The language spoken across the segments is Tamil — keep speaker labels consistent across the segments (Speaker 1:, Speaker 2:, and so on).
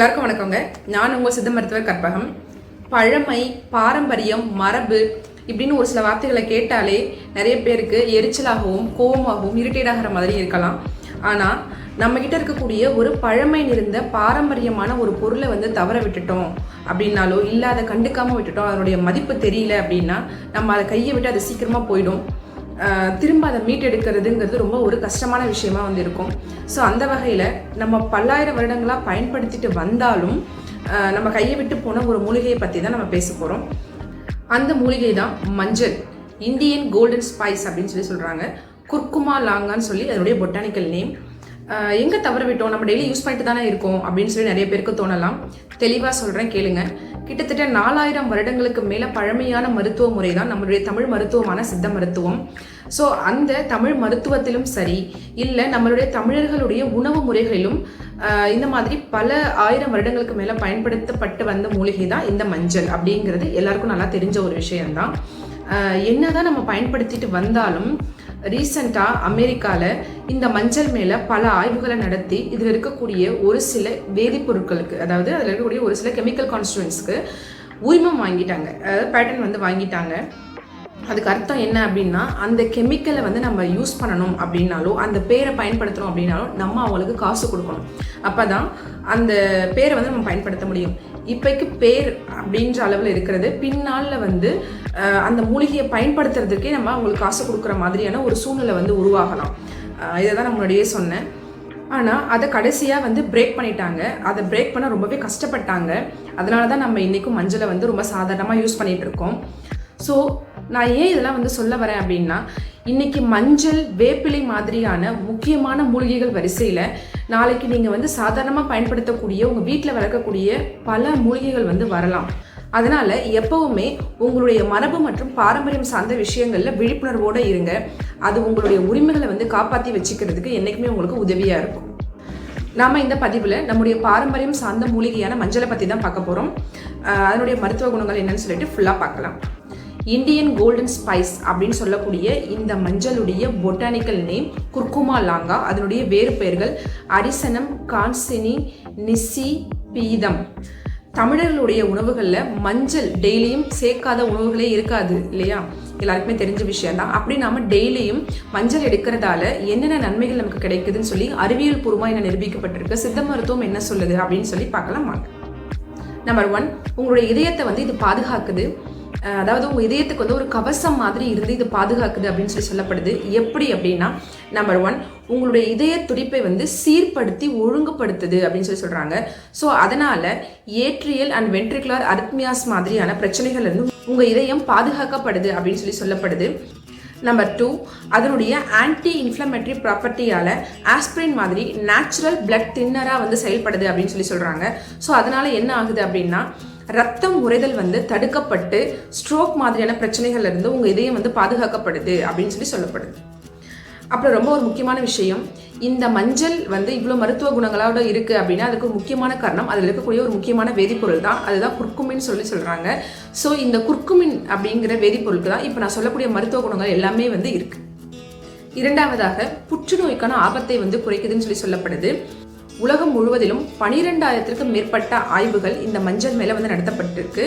Speaker 1: எல்லாருக்கும் வணக்கங்க. நான் உங்கள் சித்த மருத்துவர் கற்பகம். பழமை பாரம்பரியம் மரபு இப்படின்னு ஒரு சில வார்த்தைகளை கேட்டாலே நிறைய பேருக்கு எரிச்சலாகவும் கோபமாகவும் இரிட்டேட் ஆகிற மாதிரி இருக்கலாம். ஆனால் நம்ம கிட்ட இருக்கக்கூடிய ஒரு பழமை நிறைந்த பாரம்பரியமான ஒரு பொருளை வந்து தவற விட்டுட்டோம் அப்படின்னாலோ இல்லை அதை கண்டுக்காமல் விட்டுட்டோம் அதனுடைய மதிப்பு தெரியல அப்படின்னா நம்ம அதை கையை விட்டு அது சீக்கிரமாக போயிடும். திரும்ப அதை மீட்டெடுக்கிறதுங்கிறது ரொம்ப ஒரு கஷ்டமான விஷயமா வந்து இருக்கும். ஸோ அந்த வகையில் நம்ம பல்லாயிரம் வருடங்களாக பயன்படுத்திட்டு வந்தாலும் நம்ம கையை விட்டு போன ஒரு மூலிகையை பற்றி தான் நம்ம பேச போகிறோம் அந்த மூலிகை தான் மஞ்சள். இந்தியன் கோல்டன் ஸ்பைஸ் அப்படின்னு சொல்லி சொல்கிறாங்க குர்குமா லாங்கான்னு சொல்லி அதனுடைய பொட்டானிக்கல் நேம். எங்கே தவற விட்டோம் நம்ம டெய்லி யூஸ் பண்ணிட்டு தானே இருக்கோம் அப்படின்னு சொல்லி நிறைய பேருக்கு தோணலாம். தெளிவாக சொல்கிறேன் கேளுங்கள் கிட்டத்தட்ட நாலாயிரம் வருடங்களுக்கு மேலே பழமையான மருத்துவ முறை தான் நம்மளுடைய தமிழ் மருத்துவமான சித்த மருத்துவம். ஸோ அந்த தமிழ் மருத்துவத்திலும் சரி இல்லை நம்மளுடைய தமிழர்களுடைய உணவு முறைகளிலும் இந்த மாதிரி பல ஆயிரம் வருடங்களுக்கு மேலே பயன்படுத்தப்பட்டு வந்த மூலிகை தான் இந்த மஞ்சள் அப்படிங்கிறது எல்லாருக்கும் நல்லா தெரிஞ்ச ஒரு விஷயம்தான். என்னதான் நம்ம பயன்படுத்திட்டு வந்தாலும் ரீசண்டாக அமெரிக்காவில் இந்த மஞ்சள் மேலே பல ஆய்வுகளை நடத்தி இதில் இருக்கக்கூடிய ஒரு சில வேதிப்பொருட்களுக்கு அதாவது அதில் இருக்கக்கூடிய ஒரு சில கெமிக்கல் கான்ஸ்டுவன்ஸ்க்கு உரிமம் வாங்கிட்டாங்க. அதாவது பேட்டர்ன் வந்து வாங்கிட்டாங்க. அதுக்கு அர்த்தம் என்ன அப்படின்னா அந்த கெமிக்கலை வந்து நம்ம யூஸ் பண்ணணும் அப்படின்னாலோ அந்த பேரை பயன்படுத்துகிறோம் அப்படின்னாலும் நம்ம அவங்களுக்கு காசு கொடுக்கணும். அப்போ தான் அந்த பேரை வந்து நம்ம பயன்படுத்த முடியும். இப்போக்கு பேர் அப்படின்ற அளவில் இருக்கிறது. பின்னாளில் வந்து அந்த மூலிகையை பயன்படுத்துறதுக்கே நம்ம அவங்களுக்கு காசு கொடுக்குற மாதிரியான ஒரு சூழ்நிலை வந்து உருவாகலாம். இதை தான் நான் முன்னாடியே சொன்னேன். ஆனால் அதை கடைசியாக வந்து பிரேக் பண்ணிட்டாங்க. அதை பிரேக் பண்ண ரொம்பவே கஷ்டப்பட்டாங்க. அதனால தான் நம்ம இன்றைக்கும் மஞ்சளை வந்து ரொம்ப சாதாரணமாக யூஸ் பண்ணிகிட்டு இருக்கோம். ஸோ நான் ஏன் இதெல்லாம் வந்து சொல்ல வரேன் அப்படின்னா இன்னைக்கு மஞ்சள் வேப்பிலை மாதிரியான முக்கியமான மூலிகைகள் வரிசையில் நாளைக்கு நீங்கள் வந்து சாதாரணமாக பயன்படுத்தக்கூடிய உங்கள் வீட்டில் வளர்க்கக்கூடிய பல மூலிகைகள் வந்து வரலாம். அதனால் எப்பவுமே உங்களுடைய மரபு மற்றும் பாரம்பரியம் சார்ந்த விஷயங்களில் விழிப்புணர்வோடு இருங்க. அது உங்களுடைய உரிமைகளை வந்து காப்பாற்றி வச்சுக்கிறதுக்கு என்றைக்குமே உங்களுக்கு உதவியாக இருக்கும். நாம் இந்த பதிவில் நம்முடைய பாரம்பரியம் சார்ந்த மூலிகையான மஞ்சளை பற்றி தான் பார்க்க போகிறோம் அதனுடைய மருத்துவ குணங்கள் என்னன்னு சொல்லிட்டு ஃபுல்லாக பார்க்கலாம். இந்தியன் கோல்டன் ஸ்பைஸ் அப்படின்னு சொல்லக்கூடிய இந்த மஞ்சளுடைய பொட்டானிக்கல் நேம் குர்குமா லாங்கா. அதனுடைய வேறு பெயர்கள் அரிசனம் கான்சினி நிசி பீதம். தமிழர்களுடைய உணவுகளில் மஞ்சள் டெய்லியும் சேர்க்காத உணவுகளே இருக்காது இல்லையா? எல்லாருக்குமே தெரிஞ்ச விஷயம் தான் அப்படி நாம டெய்லியும் மஞ்சள் எடுக்கிறதால என்னென்ன நன்மைகள் நமக்கு கிடைக்குதுன்னு சொல்லி அறிவியல் பூர்வமாக என்ன நிரூபிக்கப்பட்டிருக்கு சித்த மருத்துவம் என்ன சொல்லுது அப்படின்னு சொல்லி பார்க்கலாம் வாங்க. நம்பர் ஒன் உங்களுடைய இதயத்தை வந்து இது பாதுகாக்குது. அதாவது உங்கள் இதயத்துக்கு வந்து ஒரு கவசம் மாதிரி இருந்து இது பாதுகாக்குது அப்படின்னு சொல்லி சொல்லப்படுது. எப்படி அப்படின்னா நம்பர் ஒன் உங்களுடைய இதய துடிப்பை வந்து சீர்படுத்தி ஒழுங்குபடுத்துது அப்படின்னு சொல்லி சொல்கிறாங்க ஸோ அதனால் ஏட்ரியல் அண்ட் வென்ட்ரிகுலர் அரித்மியாஸ் மாதிரியான பிரச்சனைகள் இருந்து உங்கள் இதயம் பாதுகாக்கப்படுது அப்படின்னு சொல்லி சொல்லப்படுது. நம்பர் டூ அதனுடைய ஆன்டி இன்ஃப்ளமேட்டரி ப்ராப்பர்ட்டியால் ஆஸ்பிரின் மாதிரி நேச்சுரல் பிளட் தின்னராக வந்து செயல்படுது அப்படின்னு சொல்லி சொல்கிறாங்க ஸோ அதனால் என்ன ஆகுது அப்படின்னா ரத்தம் உறைதல் வந்து தடுக்கப்பட்டு ஸ்ட்ரோக் மாதிரியான பிரச்சனைகள்ல இருந்து உங்கள் இதயம் வந்து பாதுகாக்கப்படுது அப்படின்னு சொல்லி சொல்லப்படுது. அப்புறம் ரொம்ப ஒரு முக்கியமான விஷயம் இந்த மஞ்சள் வந்து இவ்வளோ மருத்துவ குணங்களோட இருக்குது அப்படின்னா அதுக்கு ஒரு முக்கியமான காரணம் அதில் இருக்கக்கூடிய ஒரு முக்கியமான வேதிப்பொருள் தான் அதுதான் குர்க்குமின் சொல்லி சொல்கிறாங்க ஸோ இந்த குர்க்குமின் அப்படிங்கிற வேதிப்பொருளுக்கு தான் இப்போ நான் சொல்லக்கூடிய மருத்துவ குணங்கள் எல்லாமே வந்து இருக்குது இரண்டாவதாக புற்றுநோய்க்கான ஆபத்தை வந்து குறைக்குதுன்னு சொல்லி சொல்லப்படுது. உலகம் முழுவதிலும் பனிரெண்டாயிரத்திற்கும் மேற்பட்ட ஆய்வுகள் இந்த மஞ்சள் மேலே வந்து நடத்தப்பட்டிருக்கு.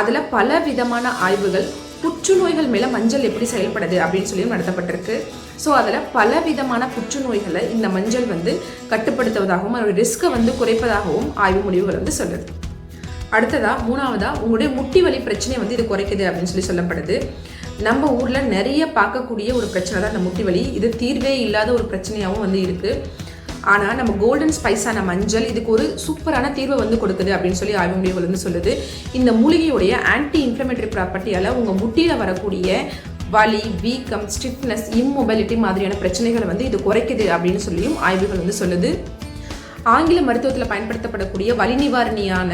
Speaker 1: அதில் பல விதமான ஆய்வுகள் புற்றுநோய்கள் மேலே மஞ்சள் எப்படி செயல்படுது அப்படின்னு சொல்லியும் நடத்தப்பட்டிருக்கு. ஸோ அதில் பல விதமான புற்றுநோய்களை இந்த மஞ்சள் வந்து கட்டுப்படுத்துவதாகவும் அதோட ரிஸ்க்கை வந்து குறைப்பதாகவும் ஆய்வு முடிவுகள் வந்து சொல்லுது. அடுத்ததாக மூணாவதாக உங்களுடைய முட்டி வலி பிரச்சனை வந்து இது குறைக்குது அப்படின்னு சொல்லி சொல்லப்படுது. நம்ம ஊரில் நிறைய பார்க்கக்கூடிய ஒரு பிரச்சனை தான் இந்த முட்டி வலி. இது தீர்வே இல்லாத ஒரு பிரச்சனையாகவும் வந்து இருக்குது ஆனால் நம்ம கோல்டன் ஸ்பைஸான மஞ்சள் இதுக்கு ஒரு சூப்பரான தீர்வை வந்து கொடுக்குது அப்படின்னு சொல்லி ஆய்வு முடிவுகள் வந்து சொல்லுது. இந்த மூலிகையுடைய ஆன்டி இன்ஃப்ளமேட்டரி ப்ராப்பர்ட்டியால் உங்கள் முட்டியில் வரக்கூடிய வலி வீக்கம் ஸ்டிஃப்னஸ் இம்மொபைலிட்டி மாதிரியான பிரச்சனைகளை வந்து இது குறைக்குது அப்படின்னு சொல்லியும் ஆய்வுகள் வந்து சொல்லுது. ஆங்கில மருத்துவத்தில் பயன்படுத்தப்படக்கூடிய வலி நிவாரணியான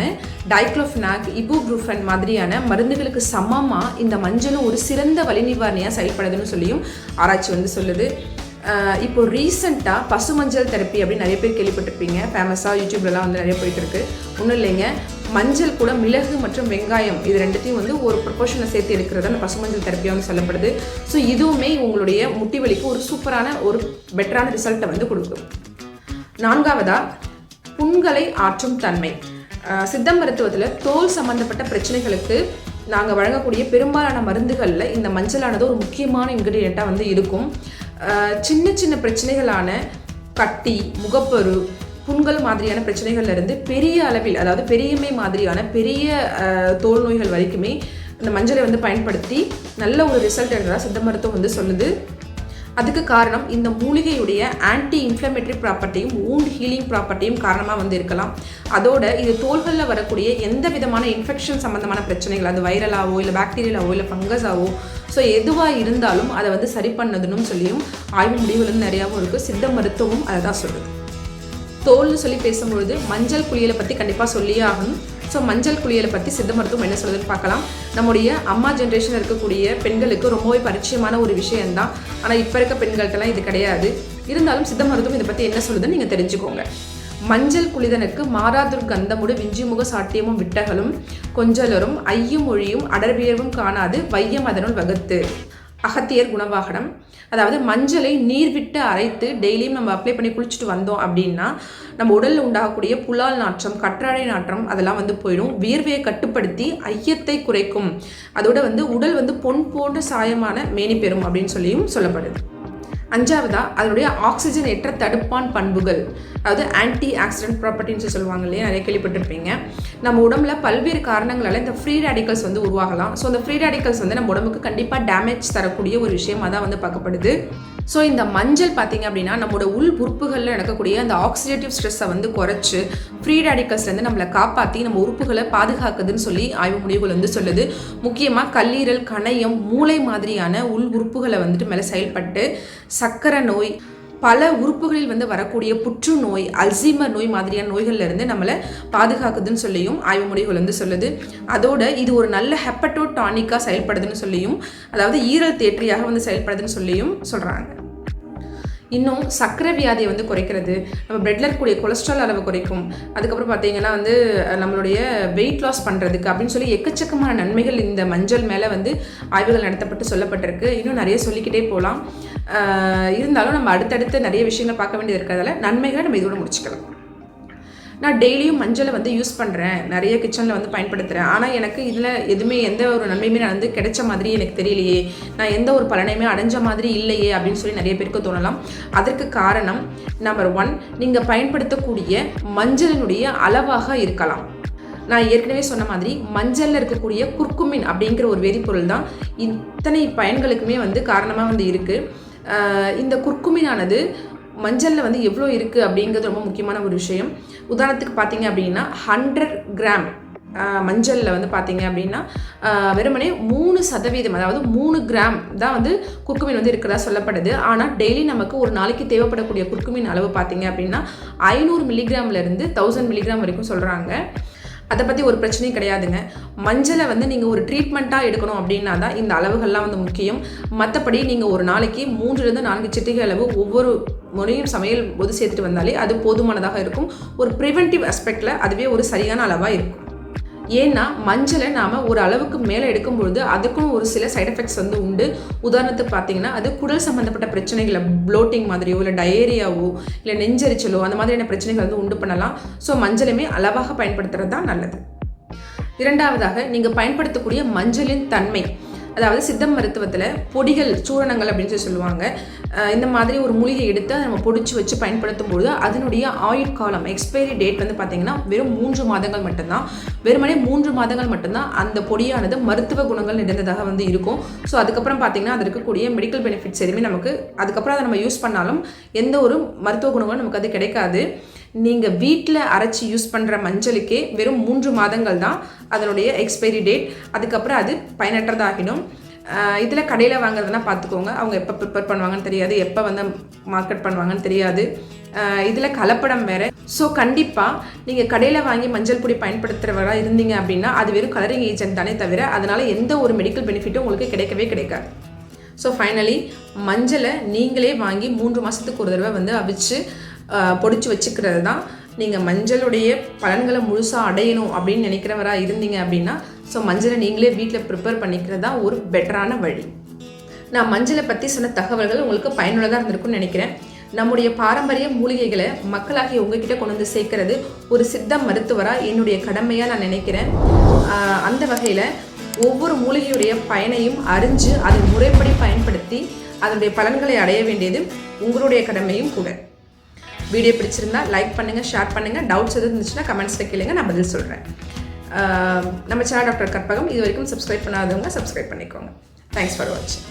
Speaker 1: டைக்ளோஃபினாக் இபுப்ரூஃபன் மாதிரியான மருந்துகளுக்கு சமமாக இந்த மஞ்சளும் ஒரு சிறந்த வலி நிவாரணியாக செயல்படுதுன்னு சொல்லியும் ஆராய்ச்சி வந்து சொல்லுது. இப்போ ரீசெண்டாக பசு மஞ்சள் தெரப்பி அப்படின்னு நிறைய பேர் கேள்விப்பட்டிருப்பீங்க. ஃபேமஸாக யூடியூப்லலாம் வந்து நிறைய போயிட்டு இருக்கு ஒன்றும் இல்லைங்க. மஞ்சள் கூட மிளகு மற்றும் வெங்காயம் இது ரெண்டுத்தையும் வந்து ஒரு ப்ரொபோஷனை சேர்த்து எடுக்கிறது அந்த பசுமஞ்சள் தெரப்பியாக வந்து சொல்லப்படுது. ஸோ இதுவுமே உங்களுடைய முட்டி வலிக்கு ஒரு சூப்பரான ஒரு பெட்டரான ரிசல்ட்டை வந்து கொடுக்கும். நான்காவதாக புண்களை ஆற்றும் தன்மை. சித்த மருத்துவத்தில் தோல் சம்மந்தப்பட்ட பிரச்சனைகளுக்கு நாங்கள் வழங்கக்கூடிய பெரும்பாலான மருந்துகளில் இந்த மஞ்சளானது ஒரு முக்கியமான இன்க்ரீடியண்ட்டாக வந்து இருக்கும். சின்ன சின்ன பிரச்சனைகளான கட்டி முகப்பரு புண்கள் மாதிரியான பிரச்சனைகள்ல இருந்து பெரிய அளவில் அதாவது பெரியமை மாதிரியான பெரிய தோல் நோய்கள் வரைக்குமே இந்த மஞ்சளை வந்து பயன்படுத்தி நல்ல ஒரு ரிசல்ட் என்றதாக சித்த மருத்துவம் வந்து சொல்லுது. அதுக்கு காரணம் இந்த மூலிகையுடைய ஆன்டி இன்ஃப்ளமேட்டரி ப்ராப்பர்ட்டியும் ஊண்ட் ஹீலிங் ப்ராப்பர்ட்டியும் காரணமாக வந்து இருக்கலாம். அதோட இது தோள்களில் வரக்கூடிய எந்த விதமான இன்ஃபெக்ஷன் சம்மந்தமான பிரச்சனைகள் அது வைரலாவோ இல்லை பாக்டீரியலாவோ இல்லை ஃபங்கஸாவோ ஸோ எதுவாக இருந்தாலும் அதை வந்து சரி பண்ணதுன்னு சொல்லியும் ஆய்வு முடிவுகளும் நிறையாவும் இருக்குது சித்த மருத்துவமும் அதை தான் சொல்லுது. தோல்னு சொல்லி பேசும்பொழுது மஞ்சள் குளியலை பற்றி கண்டிப்பாக சொல்லியே ஆகணும். ஸோ மஞ்சள் குளியலை பற்றி சித்த மருத்துவம் என்ன சொல்லுதுன்னு பார்க்கலாம். நம்முடைய அம்மா ஜென்ரேஷனில் இருக்கக்கூடிய பெண்களுக்கு ரொம்பவே பரிச்சயமான ஒரு விஷயம்தான். ஆனால் இப்போ இருக்க பெண்கள்கிட்டலாம் இது கிடையாது. இருந்தாலும் சித்த மருத்துவம் இதை பற்றி என்ன சொல்லுதுன்னு நீங்கள் தெரிஞ்சுக்கோங்க. மஞ்சள் குளிதனுக்கு மாறாதுர் கந்தமுடு விஞ்சிமுக சாட்டியமும் விட்டகளும் கொஞ்சலரும் ஐயும் மொழியும் அடர்வியர்வும் காணாது வையம் அதனுள் வகுத்து. அகத்தியர் குணவாகனம். அதாவது மஞ்சளை நீர் விட்டு அரைத்து டெய்லியும் நம்ம அப்ளை பண்ணி குளிச்சுட்டு வந்தோம் அப்படின்னா நம்ம உடலில் உண்டாகக்கூடிய புலால் நாற்றம் கற்றாழை நாற்றம் அதெல்லாம் வந்து போயிடும். வியர்வையை கட்டுப்படுத்தி ஐயத்தை குறைக்கும். அதோட வந்து உடல் வந்து பொன் போன்ற சாயமான மேனி பெறும் அப்படின்னு சொல்லியும் சொல்லப்படுது. அஞ்சாவதா அதனுடைய ஆக்சிஜன் ஏற்ற தடுப்பான் பண்புகள். அதாவது ஆன்டி ஆக்சிடென்ட் ப்ராப்பர்ட்டின்னு சொல்லுவாங்க இல்லையா? நிறைய கேள்விப்பட்டிருப்பீங்க. நம்ம உடம்புல பல்வேறு காரணங்களால் இந்த ஃப்ரீ ரேடிக்கல்ஸ் வந்து உருவாகலாம். ஸோ அந்த ஃப்ரீ ரேடிக்கல்ஸ் வந்து நம்ம உடம்புக்கு கண்டிப்பாக டேமேஜ் தரக்கூடிய ஒரு விஷயமா தான் வந்து பார்க்கப்படுது. ஸோ இந்த மஞ்சள் பார்த்தீங்க அப்படின்னா நம்மளோட உள் உறுப்புகளில் நடக்கக்கூடிய அந்த ஆக்சிடேட்டிவ் ஸ்ட்ரெஸ்ஸை வந்து குறைச்சு ஃப்ரீ ரேடிக்கல்ஸ்லேருந்து நம்மளை காப்பாற்றி நம்ம உறுப்புகளை பாதுகாக்குதுன்னு சொல்லி ஆய்வு முடிவுகள் வந்து சொல்லுது. முக்கியமாக கல்லீரல் கணையம் மூளை மாதிரியான உள் உறுப்புகளை வந்துட்டு மேலே செயல்பட்டு சக்கரை நோய் பல உறுப்புகளில் வந்து வரக்கூடிய புற்றுநோய் அல்சீமர் நோய் மாதிரியான நோய்கள்லேருந்து நம்மளை பாதுகாக்குதுன்னு சொல்லியும் ஆய்வு முடிவுகள் வந்து சொல்லுது. அதோட இது ஒரு நல்ல ஹெப்பட்டோ டானிக்காக செயல்படுதுன்னு சொல்லியும் அதாவது ஈரல் தேற்றியாக வந்து செயல்படுதுன்னு சொல்லியும் சொல்கிறாங்க இன்னும் சர்க்கரை வியாதியை வந்து குறைக்கிறது. நம்ம பிளட்ல இருக்கக்கூடிய கொலஸ்ட்ரால் அளவு குறைக்கும். அதுக்கப்புறம் பார்த்தீங்கன்னா வந்து நம்மளுடைய வெயிட் லாஸ் பண்ணுறதுக்கு அப்படின்னு சொல்லி எக்கச்சக்கமான நன்மைகள் இந்த மஞ்சள் மேலே வந்து ஆய்வுகள் நடத்தப்பட்டு சொல்லப்பட்டிருக்கு. இன்னும் நிறைய சொல்லிக்கிட்டே போகலாம். இருந்தாலும் நம்ம அடுத்தடுத்து நிறைய விஷயங்கள் பார்க்க வேண்டியது இருக்கிறதால நன்மைகளை நம்ம இதோட முடிச்சுக்கலாம். நான் டெய்லியும் மஞ்சளை வந்து யூஸ் பண்ணுறேன் நிறைய கிச்சனில் வந்து பயன்படுத்துகிறேன் ஆனால் எனக்கு இதில் எதுவுமே எந்த ஒரு நன்மையுமே நான் வந்து கிடைச்ச மாதிரி எனக்கு தெரியலையே. நான் எந்த ஒரு பலனையுமே அடைஞ்ச மாதிரி இல்லையே அப்படின்னு சொல்லி நிறைய பேருக்கு தோணலாம். அதற்கு காரணம் நம்பர் ஒன் நீங்கள் பயன்படுத்தக்கூடிய மஞ்சளினுடைய அளவாக இருக்கலாம். நான் ஏற்கனவே சொன்ன மாதிரி மஞ்சளில் இருக்கக்கூடிய குர்க்குமின் அப்படிங்கிற ஒரு வேதிப்பொருள் தான் இத்தனை பயன்களுக்குமே வந்து காரணமாக வந்து இருக்குது இந்த குர்க்குமினானது மஞ்சளில் வந்து எவ்வளோ இருக்குது அப்படிங்கிறது ரொம்ப முக்கியமான ஒரு விஷயம். உதாரணத்துக்கு பார்த்தீங்க அப்படின்னா ஹண்ட்ரட் கிராம் மஞ்சளில் வந்து பார்த்தீங்க அப்படின்னா வெறுமனே மூணு சதவீதம் அதாவது மூணு கிராம் தான் வந்து குர்க்குமின் வந்து இருக்கிறதா சொல்லப்படுது. ஆனால் டெய்லி நமக்கு ஒரு நாளைக்கு தேவைப்படக்கூடிய குர்க்குமின் அளவு பார்த்தீங்க அப்படின்னா ஐநூறு மில்லிகிராம்லேருந்து தௌசண்ட் மில்லிகிராம் வரைக்கும் சொல்கிறாங்க அதை பற்றி ஒரு பிரச்சனையும் கிடையாதுங்க. மஞ்சளை வந்து நீங்கள் ஒரு ட்ரீட்மெண்ட்டாக எடுக்கணும் அப்படின்னா தான் இந்த அளவுகள்லாம் வந்து முக்கியம். மற்றபடி நீங்கள் ஒரு நாளைக்கு மூன்றுலேருந்து நான்கு சிட்டிகை அளவு ஒவ்வொரு முறையும் சமையல் போது சேர்த்துட்டு வந்தாலே அது போதுமானதாக இருக்கும். ஒரு ப்ரிவென்டிவ் அஸ்பெக்டில் அதுவே ஒரு சரியான அளவாக இருக்கும். ஏன்னா மஞ்சளை நாம் ஒரு அளவுக்கு மேலே எடுக்கும்பொழுது அதுக்கும் ஒரு சில சைட் எஃபெக்ட்ஸ் வந்து உண்டு. உதாரணத்துக்கு பார்த்தீங்கன்னா அது குடல் சம்மந்தப்பட்ட பிரச்சனைகளை ப்ளோட்டிங் மாதிரியோ இல்லை டயேரியாவோ இல்லை நெஞ்சரிச்சலோ அந்த மாதிரியான பிரச்சனைகள் வந்து உண்டு பண்ணலாம். ஸோ மஞ்சளுமே அளவாக பயன்படுத்துறது தான் நல்லது. இரண்டாவதாக நீங்கள் பயன்படுத்தக்கூடிய மஞ்சளின் தன்மை. அதாவது சித்த மருத்துவத்தில் பொடிகள் சூரணங்கள் அப்படின்னு சொல்லி சொல்லுவாங்க. இந்த மாதிரி ஒரு மூலிகை எடுத்து அதை நம்ம பொடிச்சு வச்சு பயன்படுத்தும் பொழுது அதனுடைய ஆயுட்காலம் எக்ஸ்பைரி டேட் வந்து பார்த்தீங்கன்னா வெறும் மூன்று மாதங்கள் மட்டும்தான். வெறுமனே மூன்று மாதங்கள் மட்டும்தான் அந்த பொடியானது மருத்துவ குணங்கள் நிறைந்ததாக வந்து இருக்கும். ஸோ அதுக்கப்புறம் பார்த்தீங்கன்னா அது இருக்கக்கூடிய மெடிக்கல் பெனிஃபிட்ஸ் எதுவுமே நமக்கு அதுக்கப்புறம் அதை நம்ம யூஸ் பண்ணாலும் எந்த ஒரு மருத்துவ குணங்களும் நமக்கு அது கிடைக்காது. நீங்கள் வீட்டில் அரைச்சி யூஸ் பண்ணுற மஞ்சளுக்கே வெறும் மூன்று மாதங்கள் தான் அதனுடைய எக்ஸ்பைரி டேட் அதுக்கப்புறம் அது பயனற்றதாகிடும். இதில் கடையில் வாங்குறதுனா பார்த்துக்கோங்க அவங்க எப்போ ப்ரிப்பேர் பண்ணுவாங்கன்னு தெரியாது. எப்போ வந்து மார்க்கெட் பண்ணுவாங்கன்னு தெரியாது. இதில் கலப்படம் வேறு. ஸோ கண்டிப்பாக நீங்கள் கடையில் வாங்கி மஞ்சள் பொடி பயன்படுத்துகிறவராக இருந்தீங்க அப்படின்னா அது வெறும் கலரிங் ஏஜென்ட் தானே தவிர அதனால் எந்த ஒரு மெடிக்கல் பெனிஃபிட்டும் உங்களுக்கு கிடைக்கவே கிடைக்காது. ஸோ ஃபைனலி மஞ்சளை நீங்களே வாங்கி மூன்று மாதத்துக்கு ஒரு தடவை வந்து அவிச்சு பொடிச்சு வச்சுக்கிறது தான் நீங்கள் மஞ்சளுடைய பலன்களை முழுசாக அடையணும் அப்படின்னு நினைக்கிறவராக இருந்தீங்க அப்படின்னா ஸோ மஞ்சளை நீங்களே வீட்டில் ப்ரிப்பேர் பண்ணிக்கிறது தான் ஒரு பெட்டரான வழி. நான் மஞ்சளை பற்றி சொன்ன தகவல்கள் உங்களுக்கு பயனுள்ளதாக இருந்திருக்கும்னு நினைக்கிறேன். நம்முடைய பாரம்பரிய மூலிகைகளை மக்களாகி உங்ககிட்ட கொண்டு வந்து சேர்க்கறது ஒரு சித்த மருத்துவராக என்னுடைய கடமையாக நான் நினைக்கிறேன். அந்த வகையில் ஒவ்வொரு மூலிகையுடைய பயனையும் அறிஞ்சு அதை முறைப்படி பயன்படுத்தி அதனுடைய பலன்களை அடைய வேண்டியது உங்களுடைய கடமையும் கூட. வீடியோ பிடிச்சிருந்தா லைக் பண்ணுங்கள் ஷேர் பண்ணுங்கள் டவுட்ஸ் எதுவும் இருந்துச்சுன்னா கமெண்ட்ஸில் கேளுங்க நான் பதில் சொல்கிறேன் நம்ம சேனல் டாக்டர் கற்பகம். இது வரைக்கும் சப்ஸ்கிரைப் பண்ணாதவங்க சப்ஸ்கிரைப் பண்ணிக்கோங்க. தேங்க்ஸ் ஃபார் வாட்சிங்